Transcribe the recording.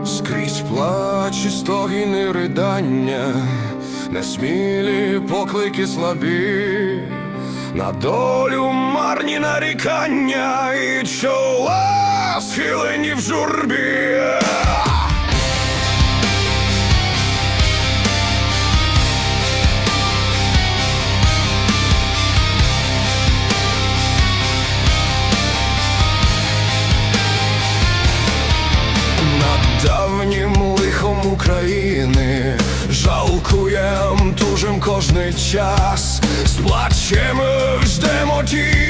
Лунають плачі, стогіни ридання, несмілі поклики слабі, на долю марні нарікання і чола схилені в журбі. Давнім лихом України жалкуєм тужим кожний час, з плачем ждемо ті.